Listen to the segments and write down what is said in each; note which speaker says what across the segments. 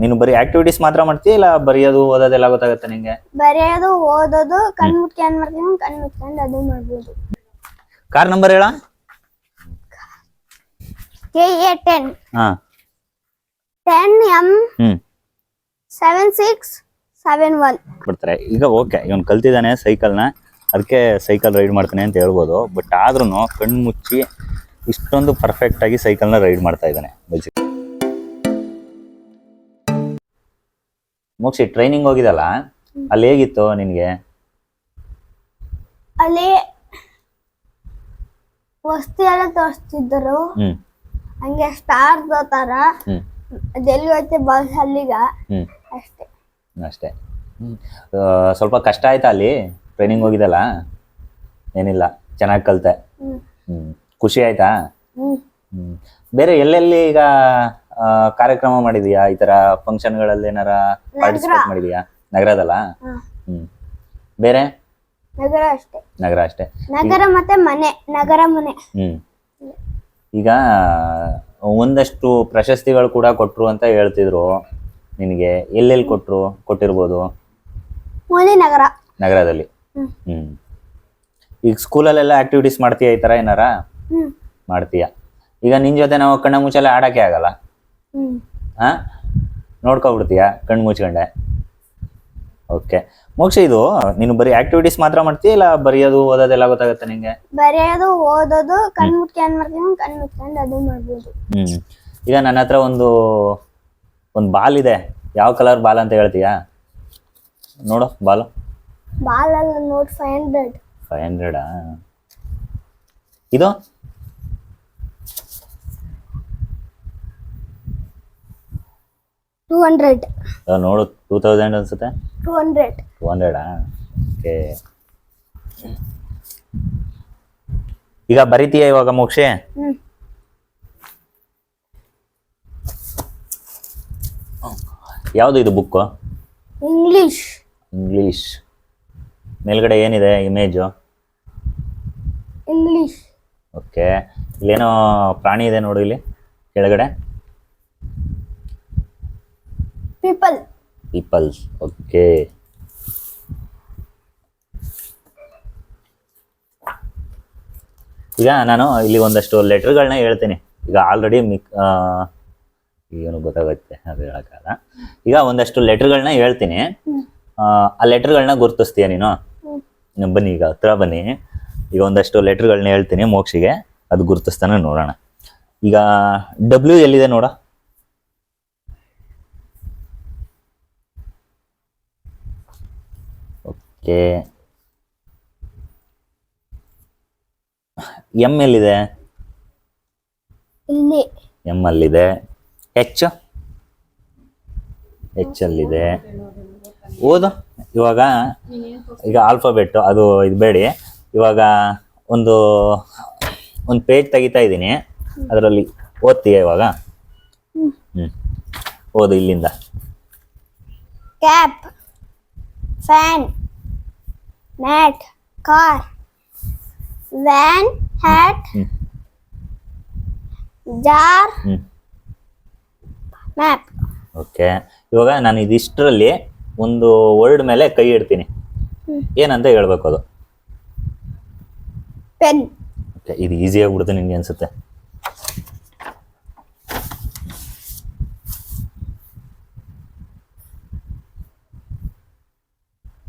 Speaker 1: ನೀನು ಬರೀ ಆಕ್ಟಿವಿಟೀಸ್ ಮಾತ್ರ ಮಾಡ್ತೀಯ ಇಲ್ಲ ಬರೆಯೋದು ಓದೋದೆಲ್ಲ ಗೊತ್ತಾಗುತ್ತೆ ನಿಂಗೆ?
Speaker 2: ಬರೆಯೋದು ಓದೋದು ಕಣ್ ಮುಟ್ಕೊಂಡ್ ಮಾಡ್ತೀನಿ ಕಣ್ ಮುಟ್ಕೊಂಡು ಅದು ಮಾಡ್ಬೋದು.
Speaker 1: ಕಾರ್ ನಂಬರ್ ಹೇಳ?
Speaker 2: ಕೆ ಎ ಟೆನ್
Speaker 1: ಹಾ.
Speaker 2: Ten M
Speaker 1: hmm.
Speaker 2: Seven six seven one
Speaker 1: ಬಿಡ್ತಾರೆ ಈಗ ಓಕೆ ಇವನು ಕಲ್ತಿದ್ದಾನೆ ಸೈಕಲ್ನ ಅದಕ್ಕೆ ಸೈಕಲ್ ರೈಡ್ ಮಾಡ್ತಾನೆ ಅಂತ ಹೇಳ್ಬೋದು. ಬಟ್ ಆದ್ರೂ ಕಣ್ಣು ಮುಚ್ಚಿ ಇಷ್ಟೊಂದು ಪರ್ಫೆಕ್ಟ್ ಆಗಿ ಸೈಕಲ್ನ ರೈಡ್ ಮಾಡ್ತಾ ಇದ್ದಾನೆ. ಬೇಸಿಕ್ ಮುಗಿಸಿ ಟ್ರೈನಿಂಗ್ ಹೋಗಿದಲ್ಲ? ಅಲ್ಲಿ ಹೇಗಿತ್ತು ನಿನಗೆ?
Speaker 2: ಅಲ್ಲಿ ವಸ್ತು ಎಲ್ಲ ತೋರಿಸ್ತಿದ್ರು
Speaker 1: ಹ್ಮ್.
Speaker 2: ಹಂಗೆ ಸ್ಟಾರ್ ತೋತಾರ.
Speaker 1: ಹ್ಮ್.
Speaker 2: ಹೋಯ್ತೆ ಬಸ್ ಅಲ್ಲಿಗ.
Speaker 1: ಹ್ಮ್.
Speaker 2: ಅಷ್ಟೇ.
Speaker 1: ಅಷ್ಟೇ. ಆ, ಸ್ವಲ್ಪ ಕಷ್ಟ ಆಯ್ತಾ ಅಲ್ಲಿ? ಟ್ರೈನಿಂಗ್ ಹೋಗಿದಲ್ಲ? ಏನಿಲ್ಲ ಚೆನ್ನಾಗಿ ಕಲ್ತೆ.
Speaker 2: ಹ್ಮ್.
Speaker 1: ಹ್ಮ್. ಖುಷಿ ಆಯ್ತಾ?
Speaker 2: ಹ್ಮ್.
Speaker 1: ಹ್ಮ್. ಬೇರೆ ಎಲ್ಲೆಲ್ಲಿ ಈಗ ಕಾರ್ಯಕ್ರಮ ಮಾಡಿದೀಯಾ? ಈ ತರ ಫಂಕ್ಷನ್ಗಳಲ್ಲಿ ಏನಾರ ಪಾರ್ಟಿಸಿಪೇಟ್ ಮಾಡಿದೀಯಾ? ನಗರದಲ್ಲ?
Speaker 2: ಹ್ಮ್.
Speaker 1: ಬೇರೆ?
Speaker 2: ನಗರ ಅಷ್ಟೇ.
Speaker 1: ನಗರ ಅಷ್ಟೇ.
Speaker 2: ನಗರ ಮತ್ತೆ ಮನೆ ನಗರ ಮನೆ.
Speaker 1: ಹ್ಮ್. ಈಗ ಒಂದಷ್ಟು ಪ್ರಶಸ್ತಿಗಳು ಕೂಡ ಕೊಟ್ರು ಅಂತ ಹೇಳ್ತಿದ್ರು ನಿನಗೆ. ಎಲ್ಲೆಲ್ಲಿ ಕೊಟ್ರು? ಕೊಟ್ಟಿರ್ಬೋದು?
Speaker 2: ನಗರ.
Speaker 1: ನಗರದಲ್ಲಿ.
Speaker 2: ಹ್ಮ್.
Speaker 1: ಈಗ ಸ್ಕೂಲಲ್ಲೆಲ್ಲ ಆಕ್ಟಿವಿಟೀಸ್ ಮಾಡ್ತೀಯ ಈ ತರ ಏನಾರ? ಮಾಡ್ತೀಯಾ? ಈಗ ನಿನ್ ಜೊತೆ ನಾವು ಕಣ್ಣ ಮುಚ್ಚಲೆ ಆಡಕ್ಕೆ ಆಗಲ್ಲ. ನೋಡ್ಕೊಬಿಡ್ತೀಯ? ಕಣ್ಣು ಮುಚ್ಕೊಂಡೆ. ಓಕೆ ಮೋಕ್ಷ ಇದು ನೀನು ಬರೀ ಆಕ್ಟಿವಿಟೀಸ್ ಮಾತ್ರ ಮಾಡ್ತೀಯ ಇಲ್ಲ ಬರೆಯೋದು ಓದೋದೆಲ್ಲ ಗೊತ್ತಾಗುತ್ತೆ ನಿಂಗೆ?
Speaker 2: ಬರೆಯೋದು ಓದೋದು ಕಣ್ಣು ಮುಟ್ಕೊಂಡು ಮಾಡ್ತೀನಿ ಕಣ್ಣು ಮುಟ್ಕೊಂಡು ಅದು ಮಾಡ್ಬೋದು.
Speaker 1: ಹ್ಮ್. ಈಗ ನನ್ನ ಹತ್ರ ಒಂದು ಒಂದು ಬಾಲ್ ಇದೆ. ಯಾವ ಕಲರ್ ಬಾಲ್ ಅಂತ ಹೇಳ್ತೀಯಾ? ನೋಡು ಬಾಲ್.
Speaker 2: ಬಾಲ್ ಅಲ್ಲ ನೋಟ್ ಫೈವ್ ಹಂಡ್ರೆಡ್
Speaker 1: ಫೈವ್ ಹಂಡ್ರೆಡಾ ಇದು?
Speaker 2: ಟೂ ಹಂಡ್ರೆಡ್
Speaker 1: ನೋಡು ಟೂ ತೌಸಂಡ್ ಅನ್ಸುತ್ತೆ?
Speaker 2: ಟೂ ಹಂಡ್ರೆಡ್
Speaker 1: ಟೂ ಹಂಡ್ರೆಡಾ ಓಕೆ ಈಗ ಬರೀತೀಯ ಇವಾಗ ಮೋಕ್ಷೆ? ಯಾವುದು ಇದು ಬುಕ್ಕು
Speaker 2: ಇಂಗ್ಲಿಷ್
Speaker 1: ಇಂಗ್ಲಿಷ್ ಮೇಲ್ಗಡೆ ಏನಿದೆ? ಇಮೇಜು
Speaker 2: ಇಂಗ್ಲಿಷ್
Speaker 1: ಓಕೆ ಇಲ್ಲೇನೋ ಪ್ರಾಣಿ ಇದೆ ನೋಡು ಇಲ್ಲಿ ಕೆಳಗಡೆ.
Speaker 2: ಪೀಪಲ್
Speaker 1: ಪೀಪಲ್ಸ್ ಓಕೆ ಈಗ ನಾನು ಇಲ್ಲಿ ಒಂದಷ್ಟು ಲೆಟರ್ಗಳನ್ನ ಹೇಳ್ತೀನಿ. ಈಗ ಆಲ್ರೆಡಿ ಮಿಕ್ ಏನು ಗೊತ್ತಾಗುತ್ತೆ ಅದು ಹೇಳೋಕ್ಕಾಗಲ್ಲ. ಈಗ ಒಂದಷ್ಟು ಲೆಟರ್ಗಳನ್ನ ಹೇಳ್ತೀನಿ. ಆ, ಲೆಟರ್ ಲೆಟರ್ಗಳನ್ನ ಗುರುತಿಸ್ತೀಯ ನೀನು. ಬನ್ನಿ ಈಗ ಹತ್ರ ಬನ್ನಿ. ಈಗ ಒಂದಷ್ಟು ಲೆಟರ್ಗಳನ್ನ ಹೇಳ್ತೀನಿ ಮೋಕ್ಷಿಗೆ. ಅದು ಗುರುತಿಸ್ತಾನೆ ನೋಡೋಣ. ಈಗ ಡಬ್ಲ್ಯೂ ಎಲ್ಲಿದೆ ನೋಡ. ಓಕೆ ಎಂ ಎಲ್ಲಿದೆ?
Speaker 2: ಇಲ್ಲಿ.
Speaker 1: ಎಂ ಅಲ್ಲಿದೆ. ಎಚ್ ಎಚ್ ಅಲ್ಲಿದೆ. ಓದು. ಇವಾಗ ಈಗ ಆಲ್ಫಾಬೆಟ್ ಅದು ಇದು ಬೇಡಿ. ಇವಾಗ ಒಂದು ಒಂದು ಪೇಜ್ ತೆಗಿತಾ ಇದ್ದೀನಿ. ಅದರಲ್ಲಿ ಓದ್ತೀಯ ಇವಾಗ? ಹ್ಞೂ ಓದು ಇಲ್ಲಿಂದ.
Speaker 2: Cap fan mat car, van, hat,
Speaker 1: jar,
Speaker 2: map.
Speaker 1: ಹ್ಞೂ
Speaker 2: ಮ್ಯಾಪ್
Speaker 1: ಓಕೆ ಇವಾಗ ನಾನು ಇದಿಷ್ಟರಲ್ಲಿ ಒಂದು ವರ್ಡ್ ಮೇಲೆ ಕೈ ಇಡ್ತೀನಿ. ಏನಂತ ಹೇಳ್ಬೇಕು ಅದು?
Speaker 2: ಪೆನ್
Speaker 1: ಓಕೆ ಇದು ಈಸಿ ಆಗ್ಬಿಡುತ್ತೆ ನಿನ್ಗೆ ಅನ್ಸುತ್ತೆ.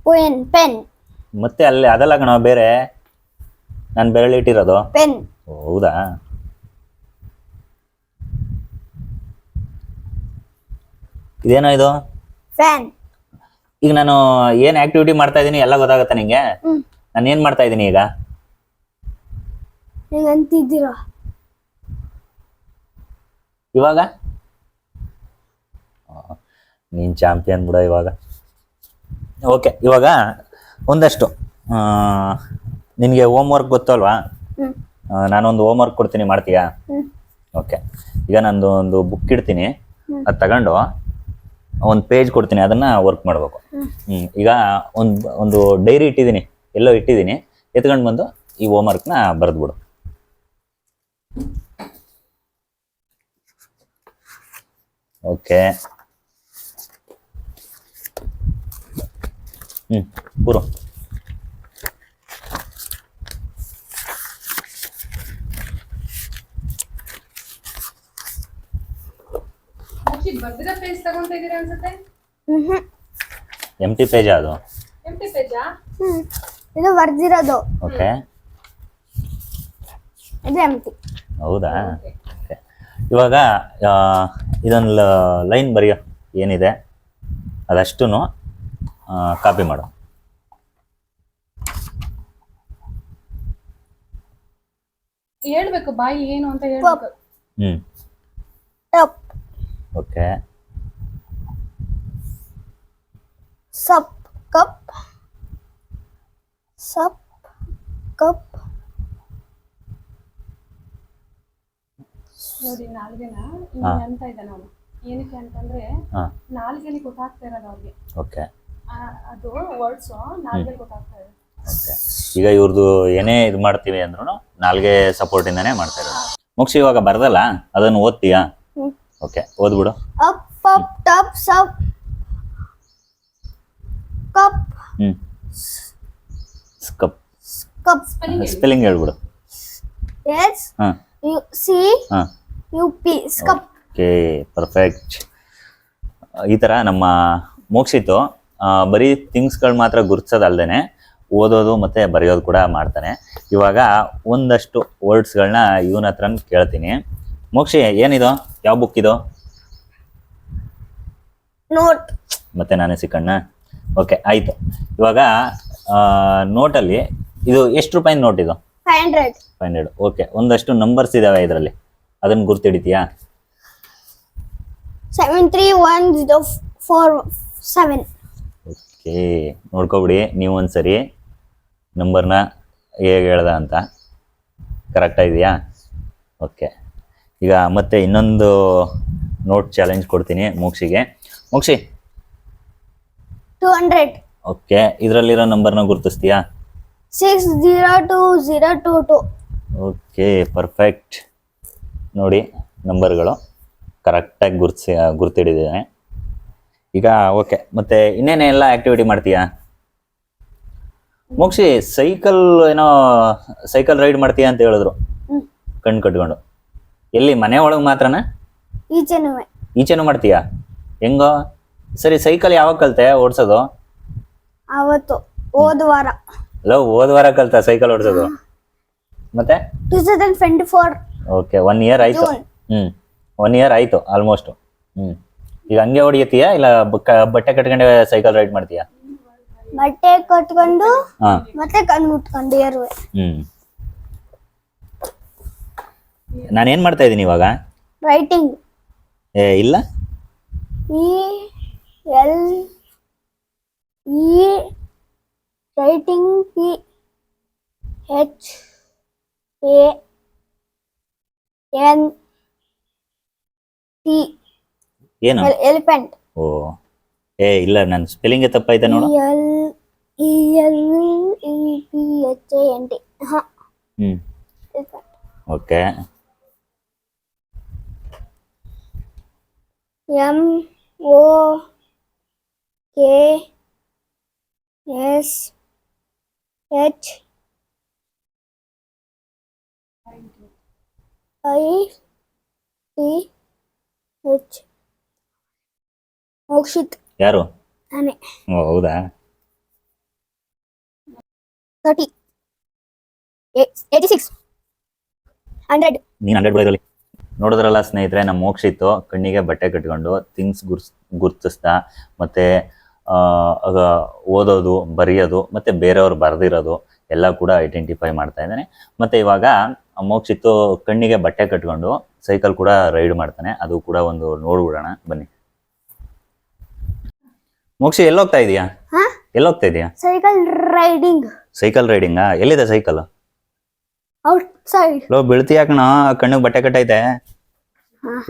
Speaker 2: ಪೆನ್ ಪೆನ್
Speaker 1: ಮತ್ತೆ ಅಲ್ಲಿ ಅದಲ್ಲ ಕಣ ಬೇರೆ ನಾನು ಬೆರಳಿಟ್ಟಿರೋದು
Speaker 2: ಪೆನ್.
Speaker 1: ಓ, ಹೌದಾ? ಇದೇನೋ ಇದು?
Speaker 2: ಫ್ಯಾನ್.
Speaker 1: ಈಗ ನಾನು ಏನು ಆಕ್ಟಿವಿಟಿ ಮಾಡ್ತಾ ಇದ್ದೀನಿ ಎಲ್ಲ ಗೊತ್ತಾಗುತ್ತೆ ನಿಂಗೆ?
Speaker 2: ಹ್ಮ್.
Speaker 1: ನಾನು ಏನು ಮಾಡ್ತಾ ಇದ್ದೀನಿ ಈಗ?
Speaker 2: ನೀವು ಅಂತಿದ್ದೀರ?
Speaker 1: ಇವಾಗ? ನೀನ್ ಚಾಂಪಿಯನ್ ಬಿಡ ಇವಾಗ. ಓಕೆ ಇವಾಗ ಒಂದಷ್ಟು. ನಿನಗೆ ಹೋಮ್. ವರ್ಕ್ ಗೊತ್ತಲ್ವಾ ನಾನೊಂದು ಹೋಮ್ ವರ್ಕ್ ಕೊಡ್ತೀನಿ ಮಾಡ್ತೀಯಾ? ಓಕೆ ಈಗ ನಂದು ಒಂದು ಬುಕ್ ಇಡ್ತೀನಿ. ಅದು ತಗೊಂಡು ಒಂದು ಪೇಜ್ ಕೊಡ್ತೀನಿ ಅದನ್ನ ವರ್ಕ್ ಮಾಡಬೇಕು. ಈಗ ಒಂದು ಒಂದು ಡೈರಿ ಇಟ್ಟಿದ್ದೀನಿ ಎಲ್ಲೋ ಇಟ್ಟಿದ್ದೀನಿ. ಎತ್ಕೊಂಡು ಬಂದು ಈ ಹೋಮ್ ವರ್ಕ್ನ ಬರೆದ್ಬಿಡು. ಓಕೆ ಹ್ಞೂ ಕೂರು
Speaker 3: ಬರ್ದಿರೋ ಪೇಜ್ ತಗೊಂತ ಇದೀರಾ ಅನ್ಸುತ್ತೆ?
Speaker 2: ಹ್ಮ್.
Speaker 1: ಎಂ ಟಿ ಪೇಜ್ ಅದು?
Speaker 3: ಎಂಟಿ ಪೇಜಾ
Speaker 2: ಹ್ಮ್. ಇದು ಬರ್ದಿರೋದು.
Speaker 1: ಓಕೆ
Speaker 2: ಇದು ಎಂಟಿ
Speaker 1: ಹೌದಾ? ಓಕೆ ಇವಾಗ ಆ, ಇದೊಂದು ಲೈನ್ ಬರೆಯೋ ಏನಿದೆ? ಅದಷ್ಟು ಕಾಪಿ ಮಾಡು.
Speaker 3: ಹೇಳ್ಬೇಕು ಬಾಯಿ ಏನು ಅಂತ ಹೇಳ್ಬೇಕು.
Speaker 1: ಹ್ಮ್.
Speaker 2: Tup
Speaker 1: okay.
Speaker 2: Sup. Cup. Sup. Cup.
Speaker 3: ನೋಡಿ ನಾಲ್ಗೆನ. ಅಂತ ಇದ್ದಾನೆ ಅವನು ಏನಕ್ಕೆ ಅಂತಂದ್ರೆ ನಾಲ್ಗೆಲಿ ಗೊತ್ತಾಗ್ತಾ ಇರೋದು ಅವ್ರಿಗೆ.
Speaker 1: ಓಕೆ.
Speaker 3: ಆ, ಅದು ವರ್ಡ್ಸ್ ನಾಲ್ಗೆಲಿ ಗೊತ್ತಾಗ್ತಾ ಇದೆ
Speaker 1: ಈಗ ಇವ್ರದ್ದು ಏನೇ ಇದು ಮಾಡ್ತೀವಿ ಅಂದ್ರೂ ನಾಲ್ಗೆ ಸಪೋರ್ಟಿಂದಾನೇ ಮಾಡ್ತಾ ಇರೋದು. ಮುಗಿಸಿ ಇವಾಗ ಬರ್ದಲ್ಲ? ಅದನ್ನು ಓದ್ತೀಯಾ?
Speaker 2: Hmm.
Speaker 1: Okay ಓದ್ಬಿಡು.
Speaker 2: Up up tup sup. Cup.
Speaker 1: Hmm. Scup
Speaker 2: cup.
Speaker 1: Spelling ಹೇಳ್ಬಿಡು.
Speaker 2: ಎಸ್.
Speaker 1: ಹಾಂ.
Speaker 2: U C.
Speaker 1: ಹಾಂ.
Speaker 2: U P scup
Speaker 1: okay perfect. ಈ ತರ ನಮ್ಮ ಮೋಕ್ಷಿತು ಬರೀ ಥಿಂಗ್ಸ್ಗಳು ಮಾತ್ರ ಗುರ್ತಿಸೋದಲ್ದೇನೆ ಓದೋದು ಮತ್ತು ಬರೆಯೋದು ಕೂಡ ಮಾಡ್ತಾನೆ. ಇವಾಗ ಒಂದಷ್ಟು ವರ್ಡ್ಸ್ಗಳನ್ನ ಇವನ ಹತ್ರ ಕೇಳ್ತೀನಿ. ಮೋಕ್ಷಿ ಏನಿದು? ಯಾವ ಬುಕ್ ಇದು?
Speaker 2: ನೋಟ್
Speaker 1: ಮತ್ತೆ ನಾನೇ ಸಿಕ್ಕಣ್ಣ ಓಕೆ ಆಯ್ತು. ಇವಾಗ ನೋಟಲ್ಲಿ ಇದು ಎಷ್ಟು ರೂಪಾಯಿ ನೋಟ್ ಇದು?
Speaker 2: Five hundred
Speaker 1: five hundred okay ಒಂದಷ್ಟು ನಂಬರ್ಸ್ ಇದಾವೆ ಇದರಲ್ಲಿ. ಅದನ್ನ ಗುರ್ತಿಡಿತೀಯಾ?
Speaker 2: Seven three one zero four seven
Speaker 1: okay ನೋಡ್ಕೊಬಿಡಿ ನೀವು ಒಂದ್ಸರಿ ನಂಬರ್ನ ಹೇಗೆ ಹೇಳ್ದ ಅಂತ. ಕರೆಕ್ಟ್ ಇದೆಯಾ ಓಕೆ ಈಗ ಮತ್ತೆ ಇನ್ನೊಂದು ನೋಟ್ ಚಾಲೆಂಜ್ ಕೊಡ್ತೀನಿ ಮೋಕ್ಷಿಗೆ. ಮೋಕ್ಷಿ.
Speaker 2: ಟೂ ಹಂಡ್ರೆಡ್
Speaker 1: ಓಕೆ ಇದರಲ್ಲಿರೋ ನಂಬರ್ನ ಗುರುತಿಸ್ತೀಯಾ?
Speaker 2: Six zero two zero two two
Speaker 1: okay perfect ನೋಡಿ ನಂಬರ್ಗಳು ಕರೆಕ್ಟಾಗಿ ಗುರ್ತಿಸಿ ಗುರ್ತಿಡಿದ್ದೇನೆ ಈಗ ಓಕೆ ಮತ್ತೆ ಇನ್ನೇನೆಲ್ಲ ಆಕ್ಟಿವಿಟಿ ಮಾಡ್ತೀಯಾ? ಮೋಕ್ಷಿ ಸೈಕಲ್ ಏನೋ ಸೈಕಲ್ ರೈಡ್ ಮಾಡ್ತೀಯ ಅಂತ ಹೇಳಿದ್ರು. ಕಣ್ ಕಟ್ಕೊಂಡು. ಎಲ್ಲಿ ಮನೆ ಒಳಗೆ ಮಾತ್ರನ?
Speaker 2: ಈಚೆನು
Speaker 1: ಈಚೆನೂ ಮಾಡ್ತೀಯಾ? ಹೆಂಗೋ? ಸರಿ ಸೈಕಲ್ ಯಾವಾಗ ಕಲ್ತೆ ಓಡ್ಸೋದು?
Speaker 2: ಅವತ್ತು ಹೋದ ವಾರ.
Speaker 1: ಲವ್ ಹೋದ ವಾರ ಕಲ್ತ ಸೈಕಲ್ ಓಡ್ಸೋದು? ಮತ್ತೆ?
Speaker 2: Two thousand twenty four.
Speaker 1: Okay one year ಆಯ್ತು. ಹ್ಮ್. ಒನ್ ಇಯರ್ ಆಯ್ತು ಆಲ್ಮೋಸ್ಟ್ ಹ್ಮ್. ಈಗ ಹಂಗೆ ಹೊಡಿಯತ್ತೀಯಾ ಇಲ್ಲ ಬಟ್ಟೆ ಕಟ್ಕೊಂಡೆ ಸೈಕಲ್ ರೈಡ್ ಮಾಡ್ತೀಯಾ?
Speaker 2: ಬಟ್ಟೆ ಕಟ್ಕೊಂಡು
Speaker 1: ಹಾ.
Speaker 2: ಮತ್ತೆ ಕಣ್ಣು ಮುಟ್ಕೊಂಡು ಏರುವೆ.
Speaker 1: ನಾನು ನಾನೇನ್ ಮಾಡ್ತಾ ಇದ್ದೀನಿ ಇವಾಗ?
Speaker 2: ರೈಟಿಂಗ್
Speaker 1: ಏ ಇಲ್ಲ?
Speaker 2: E L E writing P H A N T
Speaker 1: ಏನು?
Speaker 2: ಎಲಿಫೆಂಟ್
Speaker 1: ಓ. ಏ ಇಲ್ಲ ನನ್ನ ಸ್ಪೆಲ್ಲಿಂಗ್ ತಪ್ಪಾಯ್ತಾ ನೋಡು
Speaker 2: L E L E P H A N T ಹಾ
Speaker 1: ಹ್ಮ್
Speaker 2: elephant.
Speaker 1: Okay
Speaker 2: M O K S H I T H Mokshith
Speaker 1: ಯಾರು?
Speaker 2: ನಾನೇ.
Speaker 1: ಓ ಹೌದಾ?
Speaker 2: ತರ್ಟಿ. Eighty six. ಹಂಡ್ರೆಡ್.
Speaker 1: ನೀನು ಹಂಡ್ರೆಡ್ ಬರೋದ್ರಲ್ಲಿ. ನೋಡಿದ್ರಲ್ಲ ಸ್ನೇಹಿತರೆ ನಮ್ಮ ಮೋಕ್ಷಿತ್ತು. ಕಣ್ಣಿಗೆ ಬಟ್ಟೆ ಕಟ್ಕೊಂಡು ಥಿಂಗ್ಸ್ ಗುರ್ಸ್ ಗುರ್ತಿಸ್ತಾ ಮತ್ತೆ ಓದೋದು ಬರೆಯೋದು ಮತ್ತೆ ಬೇರೆಯವ್ರು ಬರೆದಿರೋದು ಎಲ್ಲ ಕೂಡ ಐಡೆಂಟಿಫೈ ಮಾಡ್ತಾ ಇದ್ದಾನೆ. ಮತ್ತೆ ಇವಾಗ ಮೋಕ್ಷಿತ್ತು ಕಣ್ಣಿಗೆ ಬಟ್ಟೆ ಕಟ್ಕೊಂಡು ಸೈಕಲ್ ಕೂಡ ರೈಡ್ ಮಾಡ್ತಾನೆ. ಅದು ಕೂಡ ಒಂದು ನೋಡ್ಬಿಡೋಣ. ಬನ್ನಿ. ಮೋಕ್ಷಿ ಎಲ್ಲೋಗ್ತಾ ಇದೀಯಾ?
Speaker 2: ಹಾ?
Speaker 1: ಎಲ್ಲೋಗ್ತಾ ಇದೀಯಾ?
Speaker 2: ಸೈಕಲ್ ರೈಡಿಂಗ್
Speaker 1: ಸೈಕಲ್ ರೈಡಿಂಗಾ ಎಲ್ಲಿದೆ ಸೈಕಲ್
Speaker 2: ಔಟ್ ಸೈಡ್
Speaker 1: ಲೋ ಬೀಳ್ತೀಯಾ ಕಣ? ಕಣ್ಣಿಗೆ ಬಟ್ಟೆ ಕಟ್ಟೈತೆ.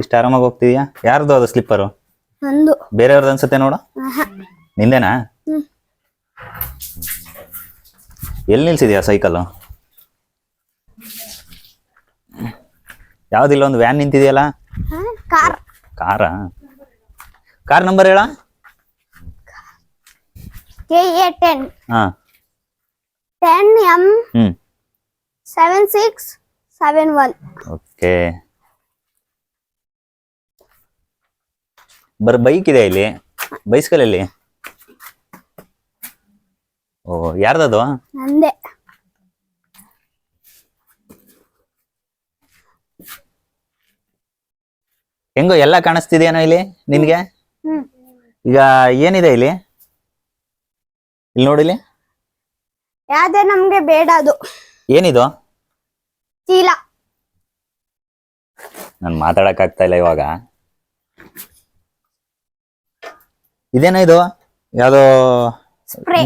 Speaker 1: ಇಷ್ಟ ಆರಾಮಾಗಿ ಹೋಗ್ತಿದ್ಯಾ? ಯಾರ್ದು ಅದು ಸ್ಲಿಪ್ಪರು
Speaker 2: ನಂದು.
Speaker 1: ಬೇರೆಯವ್ರದ್ದು ಅನ್ಸುತ್ತೆ ನೋಡು. ನಿಂದೇನಾ. ಎಲ್ಲಿ ನಿಲ್ಸಿದ್ಯಾ ಸೈಕಲ್ ಯಾವ್ದಿಲ್ಲ ಒಂದು ವ್ಯಾನ್ ನಿಂತಿದೆಯಲ್ಲ?
Speaker 2: ಕಾರ್
Speaker 1: ಕಾರಾ ಕಾರ್ ನಂಬರ್ ಹೇಳ?
Speaker 2: ಕೆ ಎ ಟೆನ್
Speaker 1: ಹಾ.
Speaker 2: Ten M
Speaker 1: hmm.
Speaker 2: Seven six seven one
Speaker 1: okay. ಬರ್ ಬೈಕ್ ಇದೆ ಇಲ್ಲಿ? ಬೈಸ್ಕಲ್ ಇಲ್ಲಿ ಓ ಯಾರ್ದದು?
Speaker 2: ನಂದೆ.
Speaker 1: ಹೆಂಗೋ ಎಲ್ಲ ಕಾಣಿಸ್ತಿದೆಯೇನೋ ಇಲ್ಲಿ ನಿನ್ಗೆ? ಈಗ ಏನಿದೆ ಇಲ್ಲಿ? ಇಲ್ಲಿ ನೋಡಿಲಿ
Speaker 2: ಯಾವ್ದೇ ನಮ್ಗೆ ಬೇಡ ಅದು.
Speaker 1: ಏನಿದು?
Speaker 2: ಚೀಲ.
Speaker 1: ನಾನು ಮಾತಾಡಕ್ ಆಗ್ತಾ ಇಲ್ಲ ಇವಾಗ. ಇದೇನೋ ಇದು? ಯಾವ್ದೋ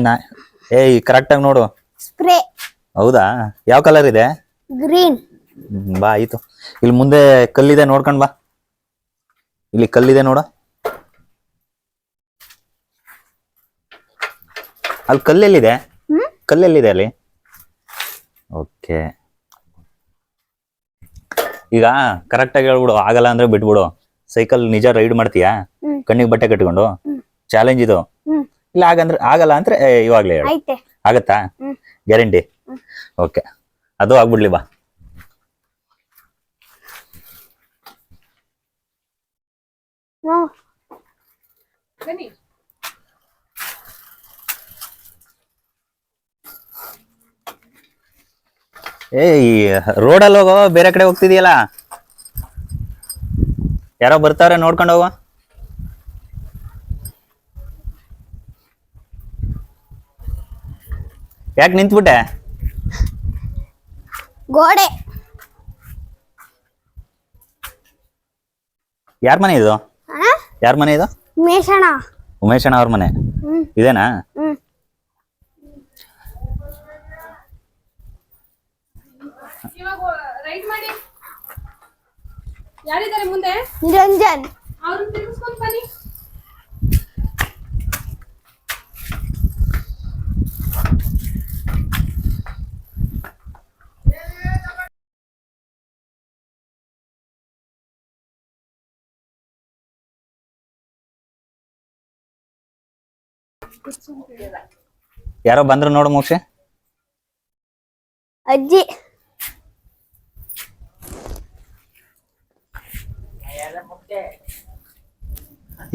Speaker 1: ನಾ- ಏಯ್ ಕರೆಕ್ಟಾಗಿ ನೋಡು.
Speaker 2: ಸ್ಪ್ರೇ.
Speaker 1: ಹೌದಾ? ಯಾವ ಕಲರ್ ಇದೆ?
Speaker 2: ಗ್ರೀನ್.
Speaker 1: ಹ್ಮ್, ಬಾ ಆಯ್ತು. ಇಲ್ಲಿ ಮುಂದೆ ಕಲ್ಲಿದೆ ನೋಡ್ಕೊಂಡ್ ಬಾ. ಇಲ್ಲಿ ಕಲ್ಲಿದೆ ನೋಡು. ಅಲ್ಲಿ ಕಲ್ಲೆಲ್ಲಿದೆ? ಕಲ್ಲೆಲ್ಲಿದೆ ಅಲ್ಲಿ? ಓಕೆ. ಈಗ ಕರೆಕ್ಟಾಗಿ ಹೇಳ್ಬಿಡು ಆಗಲ್ಲ ಅಂದ್ರೆ ಬಿಟ್ಬಿಡು. ಸೈಕಲ್ ನಿಜ ರೈಡ್ ಮಾಡ್ತೀಯಾ? ಕಣ್ಣಿಗೆ ಬಟ್ಟೆ ಕಟ್ಕೊಂಡು? ಚಾಲೆಂಜ್ ಇದು? ಇಲ್ಲ ಆಗಂದ್ರೆ ಆಗಲ್ಲ ಅಂದ್ರೆ ಏ, ಇವಾಗ್ಲೇ ಹೇಳು. ಆಗತ್ತಾ? ಗ್ಯಾರಂಟಿ? ಓಕೆ. ಅದು ಆಗ್ಬಿಡ್ಲಿ ಬಾ.
Speaker 2: ನೋ
Speaker 3: ಬನ್ನಿ.
Speaker 1: ಏ ಈ ರೋಡಲ್ಲಿ ಹೋಗೋ ಬೇರೆ ಕಡೆ ಹೋಗ್ತಿದೀಯಲ್ಲ? ಯಾರೋ ಬರ್ತಾವ್ರೆ ನೋಡ್ಕೊಂಡು ಹೋಗೋ. ಯಾಕೆ ನಿಂತ್ಬಿಟ್ಟೆ?
Speaker 2: ಗೋಡೆ.
Speaker 1: ಯಾರ ಮನೆ ಇದು? ಯಾರ ಮನೆ ಇದು? ಉಮೇಶಣ್ಣ. ಉಮೇಶಣ್ಣ ಅವ್ರ ಮನೆ. ಇದೇನಾ
Speaker 2: ಹ್ಮ್
Speaker 3: ಇವಾಗ ರೈಟ್ ಮಾಡಿ ಯಾರಿದ್ದಾರೆ ಮುಂದೆ?
Speaker 2: ನಿರಂಜನ್
Speaker 3: ಅವ್ರನ್ನ ತಿಳಿಸ್ಕೊಂಡ್ ಬನ್ನಿ.
Speaker 1: ಯಾರೋ ಬಂದ್ರು ನೋಡು ಮೋಕ್ಷ.
Speaker 2: ಅಜ್ಜಿ.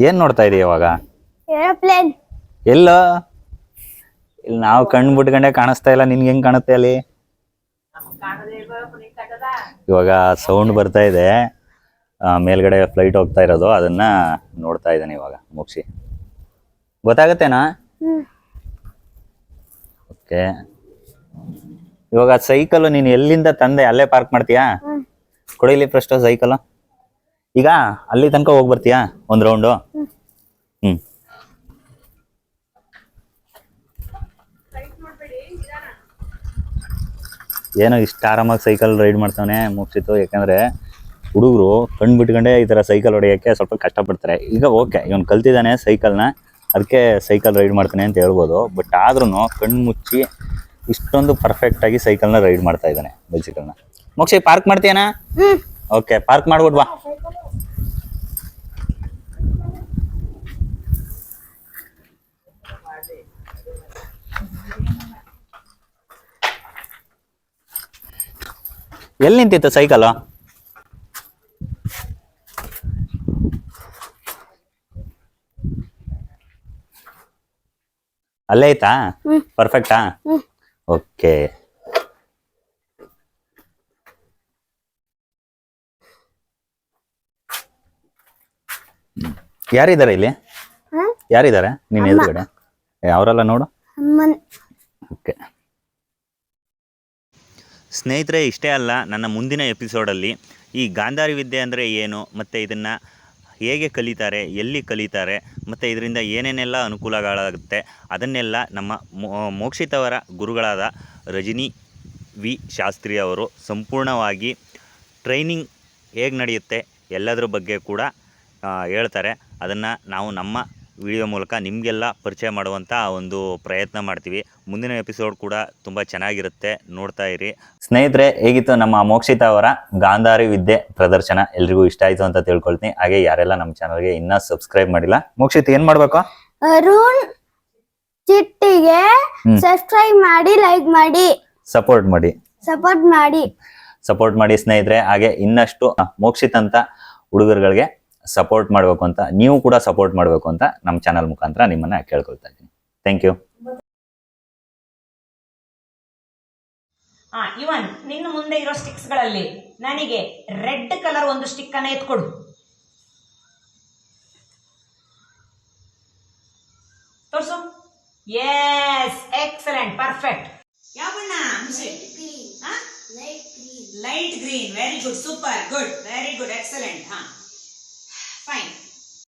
Speaker 1: ಏನ್ ನೋಡ್ತಾ ಇದೀಯ ಇವಾಗ?
Speaker 2: ಏರೋಪ್ಲೇನ್.
Speaker 1: ಎಲ್ಲ? ಇಲ್ಲಿ ನಾವು ಕಣ್ಣು ಬಿಟ್ಕೊಂಡೆ ಕಾಣಿಸ್ತಾ ಇಲ್ಲ ನಿನ್ಗೆ ಹೆಂಗ್ ಕಾಣುತ್ತೆ ಅಲ್ಲಿ? ಇವಾಗ ಸೌಂಡ್ ಬರ್ತಾ ಇದೆ. ಮೇಲ್ಗಡೆ ಫ್ಲೈಟ್ ಹೋಗ್ತಾ ಇರೋದು ಅದನ್ನ ನೋಡ್ತಾ ಇದ್ದಾನೆ ಇವಾಗ ಮುಗಿಸಿ. ಗೊತ್ತಾಗತ್ತೇನಾ? ಓಕೆ. ಇವಾಗ ಸೈಕಲ್ ನೀನು ಎಲ್ಲಿಂದ ತಂದೆ? ಅಲ್ಲೇ ಪಾರ್ಕ್ ಮಾಡ್ತೀಯಾ? ಕೊಡಿಲಿ ಫಸ್ಟ್ ಸೈಕಲ್ ಈಗ ಅಲ್ಲಿ ತನಕ ಹೋಗಿ ಬರ್ತೀಯಾ? ಒಂದ್ ರೌಂಡು
Speaker 2: ಹ್ಮ್.
Speaker 1: ಏನೋ ಇಷ್ಟ ಆರಾಮಾಗಿ ಸೈಕಲ್ ರೈಡ್ ಮಾಡ್ತಾವನೆ ಮುಗಿಸಿತು ಯಾಕಂದ್ರೆ ಹುಡುಗರು ಕಣ್ಣು ಬಿಟ್ಕೊಂಡೆ ಈ ತರ ಸೈಕಲ್ ಹೊಡೆಯೋಕ್ಕೆ ಸ್ವಲ್ಪ ಕಷ್ಟಪಡ್ತಾರೆ. ಈಗ ಓಕೆ ಇವನು ಕಲ್ತಿದ್ದಾನೆ ಸೈಕಲ್ನ ಅದಕ್ಕೆ ಸೈಕಲ್ ರೈಡ್ ಮಾಡ್ತಾನೆ ಅಂತ ಹೇಳ್ಬೋದು. ಬಟ್ ಆದ್ರೂ ಕಣ್ಣು ಮುಚ್ಚಿ ಇಷ್ಟೊಂದು ಪರ್ಫೆಕ್ಟ್ ಆಗಿ ಸೈಕಲ್ನ ರೈಡ್ ಮಾಡ್ತಾ ಇದ್ದಾನೆ ಬೈಸಿಕಲ್ನ ಮೋಕ್ಷಿ ಪಾರ್ಕ್ ಮಾಡ್ತೀಯನಾ? ಓಕೆ ಪಾರ್ಕ್ ಮಾಡ್ಬಿಟ್ ಎಲ್ಲಿ ನಿಂತಿತ್ತು ಸೈಕಲ್? ಅಲ್ಲೇ ಐತಾ? ಪರ್ಫೆಕ್ಟಾ ಓಕೆ ಯಾರಿದ್ದಾರೆ ಇಲ್ಲಿ? ಯಾರಿದ್ದಾರೆ?
Speaker 2: ನಿಮ್ಮ.
Speaker 1: ಎದುರುಗಡೆ? ಏ, ಅವರೆಲ್ಲ ನೋಡು. ಓಕೆ. ಸ್ನೇಹಿತರೆ ಇಷ್ಟೇ ಅಲ್ಲ ನನ್ನ ಮುಂದಿನ ಎಪಿಸೋಡಲ್ಲಿ ಈ ಗಾಂಧಾರಿ ವಿದ್ಯೆ ಅಂದರೆ ಏನು ಮತ್ತು ಇದನ್ನು ಹೇಗೆ ಕಲಿತಾರೆ ಎಲ್ಲಿ ಕಲಿತಾರೆ ಮತ್ತು ಇದರಿಂದ ಏನೇನೆಲ್ಲ ಅನುಕೂಲಗಳಾಗುತ್ತೆ ಅದನ್ನೆಲ್ಲ ನಮ್ಮ ಮೋ- ಮೋಕ್ಷಿತವರ ಗುರುಗಳಾದ ರಜನಿ ವಿ ಶಾಸ್ತ್ರಿ ಅವರು ಸಂಪೂರ್ಣವಾಗಿ ಟ್ರೈನಿಂಗ್ ಹೇಗೆ ನಡೆಯುತ್ತೆ ಎಲ್ಲದರ ಬಗ್ಗೆ ಕೂಡ ಹೇಳ್ತಾರೆ. ಅದನ್ನು ನಾವು ನಮ್ಮ ವಿಡಿಯೋ ಮೂಲಕ ನಿಮಗೆಲ್ಲ ಪರಿಚಯ ಮಾಡುವಂಥ ಒಂದು ಪ್ರಯತ್ನ ಮಾಡ್ತೀವಿ. ಮುಂದಿನ ಎಪಿಸೋಡ್ ಕೂಡ ತುಂಬ ಚೆನ್ನಾಗಿರುತ್ತೆ. ನೋಡ್ತಾ ಇರಿ. ಸ್ನೇಹಿತರೆ ಹೇಗಿತ್ತು ನಮ್ಮ ಮೋಕ್ಷಿತ ಅವರ ಗಾಂಧಾರಿ ವಿದ್ಯೆ ಪ್ರದರ್ಶನ? ಎಲ್ರಿಗೂ ಇಷ್ಟ ಆಯಿತು ಅಂತ ತಿಳ್ಕೊಳ್ತೀನಿ. ಹಾಗೆ ಯಾರೆಲ್ಲ ನಮ್ಮ ಚಾನಲ್ಗೆ ಇನ್ನೂ ಸಬ್ಸ್ಕ್ರೈಬ್ ಮಾಡಿಲ್ಲ. ಮೋಕ್ಷಿತ್ ಏನು ಮಾಡಬೇಕು?
Speaker 2: ಅರುಣ್ ಚಿಟ್ಟಿಗೆ ಸಬ್ಸ್ಕ್ರೈಬ್ ಮಾಡಿ ಲೈಕ್ ಮಾಡಿ.
Speaker 1: ಸಪೋರ್ಟ್ ಮಾಡಿ.
Speaker 2: ಸಪೋರ್ಟ್ ಮಾಡಿ.
Speaker 1: ಸಪೋರ್ಟ್ ಮಾಡಿ ಸ್ನೇಹಿತರೆ. ಹಾಗೆ ಇನ್ನಷ್ಟು ಮೋಕ್ಷಿತ ಮೋಕ್ಷಿತ್ ಅಂತ ಹುಡುಗರುಗಳಿಗೆ ಸಪೋರ್ಟ್ ಮಾಡಬೇಕು ಅಂತ ನೀವು ಕೂಡ ಸಪೋರ್ಟ್ ಮಾಡಬೇಕು ಅಂತ ನಮ್ಮ ಚಾನಲ್ ಮುಖಾಂತರ ನಿಮ್ಮನ್ನ ಕೇಳ್ಕೊಳ್ತಾ ಇದ್ದೀನಿ. ಥ್ಯಾಂಕ್ ಯು
Speaker 4: ಆ ಇವನ್ ನಿನ್ನ ಮುಂದೆ ಇರೋ ಸ್ಟಿಕ್ಸ್ಗಳಲ್ಲಿ ನನಗೆ ರೆಡ್ ಕಲರ್ ಒಂದು ಸ್ಟಿಕ್ ಅನ್ನ ಎತ್ಕೊಡು. ತೋರ್ಸು. ಎಸ್ ಎಕ್ಸಲೆಂಟ್ ಪರ್ಫೆಕ್ಟ್ ಯಾವ ಬಣ್ಣ? Light green very good super good very good excellent ಹಾ. Science.